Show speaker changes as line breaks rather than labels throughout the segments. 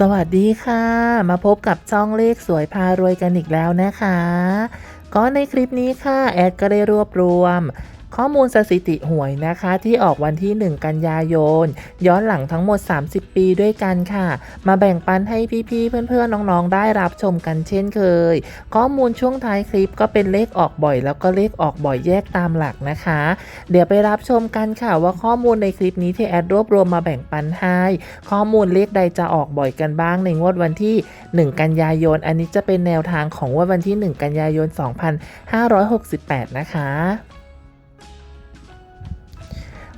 สวัสดีค่ะ มาพบกับช่องเลขสวยพารวยกันอีกแล้วนะคะ ก็ในคลิปนี้ค่ะ แอดก็ได้รวบรวม ข้อมูลสถิติหวยนะคะที่ออกวันที่ 1 กันยายน ย้อนหลังทั้งหมด 30 ปีด้วยกันค่ะ มาแบ่งปันให้พี่ๆเพื่อนๆน้องๆ ได้รับชมกันเช่นเคย ข้อมูลช่วงท้ายคลิปก็เป็นเลขออกบ่อย แล้วก็เลขออกบ่อยแยกตามหลักนะคะ เดี๋ยวไปรับชมกันค่ะว่าข้อมูลในคลิปนี้ที่แอดรวบรวมมาแบ่งปันให้ข้อมูลเลขใดจะออกบ่อยกันบ้างในงวดวันที่ 1 กันยายน อันนี้จะเป็นแนวทางของงวดวันที่ 1 กันยายน 2568 นะคะ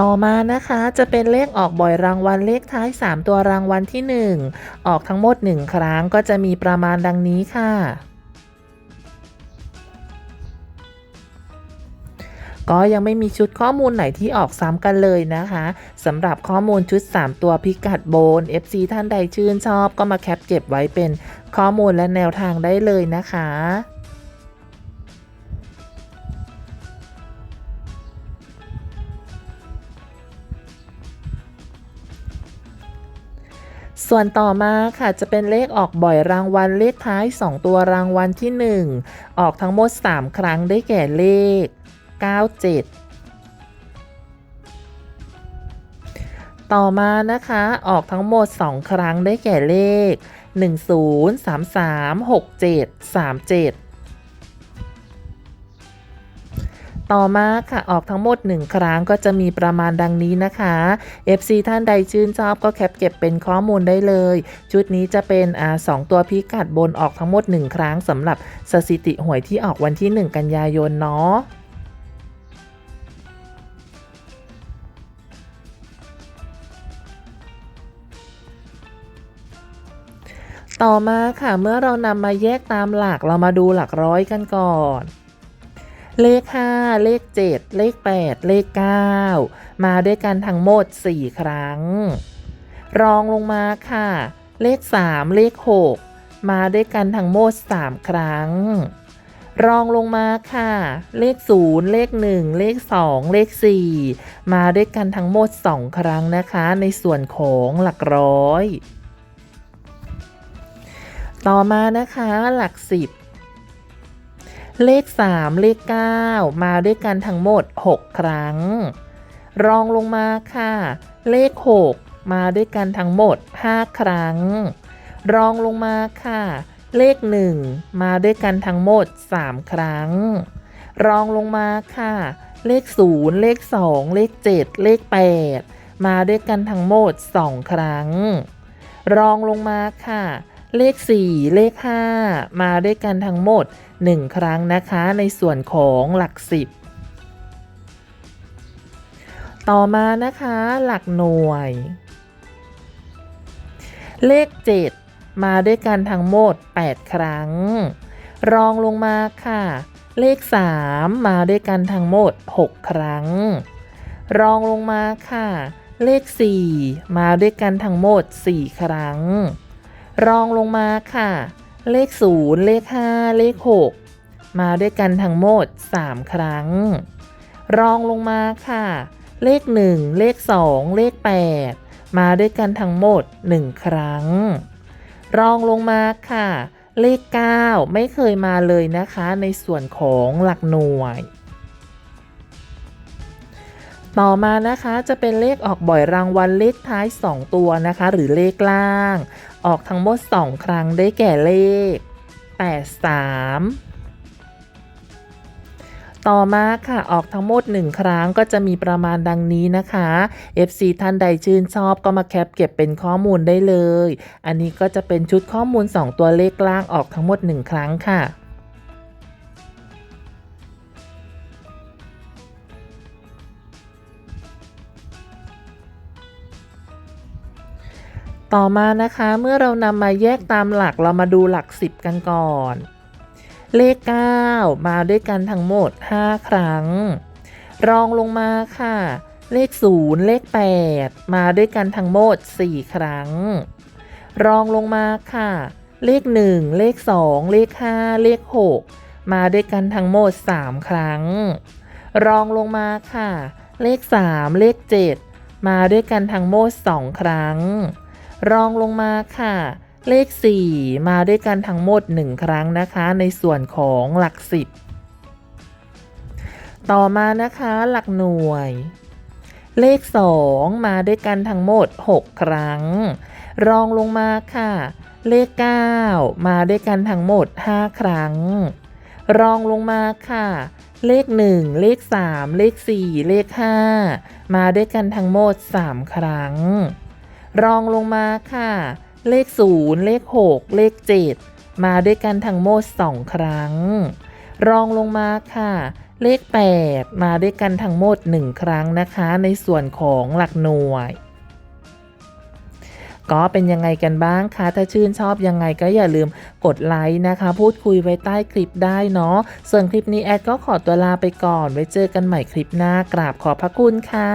ต่อมานะคะจะเป็นเลขออกบ่อยรางวัลเลขท้าย 3 ตัวรางวัลที่ 1 ออกทั้งหมด 1 ครั้งก็จะมีประมาณดังนี้ค่ะ ก็ยังไม่มีชุดข้อมูลไหนที่ออกซ้ำกันเลยนะคะสำหรับข้อมูลชุด 3 ตัวพิกัดโบน FC ท่านใดชื่นชอบก็มาแคปเก็บไว้เป็นข้อมูลและแนวทางได้เลยนะคะ ส่วนต่อมาค่ะจะเป็นเลขออกบ่อยรางวัลเลขท้าย 2 ตัวรางวัลที่ 1 ออกทั้งหมด 3 ครั้งได้แก่เลข 97ต่อมานะคะออกทั้งหมด 2 ครั้งได้แก่เลข 10 ต่อมาค่ะออกทั้งหมด 1 ครั้งก็จะมีประมาณดังนี้นะคะ FC ท่านใดชื่นชอบก็แคปเก็บเป็นข้อมูลได้เลย ชุดนี้จะเป็นอ่าสองตัวพิกัดบนออกทั้งหมด 1 ครั้งสำหรับสถิติหวยที่ออกวันที่ 1 กันยายนเนาะต่อมาค่ะเมื่อเรานำมาแยกตามหลักเรามาดูหลักร้อยกันก่อน เลข 5 เลข 7 เลข 8 เลข 9 มาด้วยกันทั้งหมด 4 ครั้ง รองลงมาค่ะ เลข 3 เลข 6 มาด้วยกันทั้งหมด 3 ครั้ง รองลงมาค่ะ เลข 0 เลข 1 เลข 2 เลข 4 มาด้วยกันทั้งหมด 2 ครั้งนะคะ ในส่วนของหลักร้อย ต่อมานะคะหลัก 10 เลข 3 เลข 9 มาด้วยกันทั้งหมด 6 ครั้ง รองลงมาค่ะ เลข 6 มาด้วยกันทั้งหมด 5 ครั้ง รองลงมาค่ะ เลข 1 มาด้วยกันทั้งหมด 3 ครั้ง รองลงมาค่ะ เลข 0 เลข 2 เลข 7 เลข 8 มาด้วยกันทั้งหมด 2 ครั้ง รองลงมาค่ะ เลข 4 เลข 5 มาด้วยกันทั้งหมด 1 ครั้งนะคะในส่วนของหลัก 10 ต่อมานะคะหลักหน่วย เลข 7 มาด้วยกันทั้งหมด 8 ครั้ง รองลงมาค่ะ เลข 3 มาด้วยกันทั้งหมด 6 ครั้ง รองลงมาค่ะ เลข 4 มาด้วยกันทั้งหมด 4 ครั้ง รองลงมาค่ะ เลข 0 เลข 5 เลข 6 มาด้วยกันทั้งหมด 3 ครั้ง รองลงมาค่ะ เลข 1 เลข 2 เลข 8 มาด้วยกันทั้งหมด 1 ครั้ง รองลงมาค่ะ เลข 9 ไม่เคยมาเลยนะคะ ในส่วนของหลักหน่วย ต่อมานะคะจะเป็นเลขออกบ่อยรางวัลเลขท้าย 2 ตัวนะคะ หรือเลขล่าง ออกทั้งหมด 2 ครั้งได้แก่เลข 83 ต่อมาค่ะออกทั้งหมด 1 ครั้งก็จะมีประมาณดังนี้นะคะ FC ท่านใดชื่นชอบก็มาแคปเก็บเป็นข้อมูลได้เลย อันนี้ก็จะเป็นชุดข้อมูล 2 ตัวเลขล่างออกทั้งหมด 1 ครั้งค่ะ ต่อมานะคะเมื่อเรานำมาแยกตามหลักเรามาดูหลัก 10 กันก่อน เลข 9 มาด้วยกันทั้งหมด 5 ครั้ง รองลงมาค่ะ เลข 0 เลข 8 มาด้วยกันทั้งหมด 4 ครั้ง รองลงมาค่ะ เลข 1 เลข 2 เลข 5 เลข 6 มาด้วยกันทั้งหมด 3 ครั้ง รองลงมาค่ะ เลข 3 เลข 7 มาด้วยกันทั้งหมด 2 ครั้ง รองลงมาค่ะ เลข 4 มาด้วยกันทั้งหมด 1 ครั้งนะคะ ในส่วนของหลัก 10 ต่อมานะคะหลักหน่วย เลข 2 มาด้วยกันทั้งหมด 6 ครั้ง รองลงมาค่ะ เลข 9 มาด้วยกันทั้งหมด 5 ครั้ง รองลงมาค่ะเลข 1 เลข 3 เลข 4 เลข 5 มาด้วยกันทั้งหมด 3 ครั้ง รองลงมาค่ะ เลข 0 เลข 6 เลข 7 มาด้วยกันทั้งหมด2 ครั้ง รองลงมาค่ะ เลข 8 มาด้วยกันทั้งหมด 1 ครั้งนะคะ ในส่วนของหลักหน่วย ก็เป็นยังไงกันบ้างคะ ถ้าชื่นชอบยังไงก็อย่าลืมกดไลค์นะคะ พูดคุยไว้ใต้คลิปได้เนาะ ส่วนคลิปนี้แอดก็ขอตัวลาไปก่อน ไว้เจอกันใหม่คลิปหน้ากราบขอบพระคุณค่ะ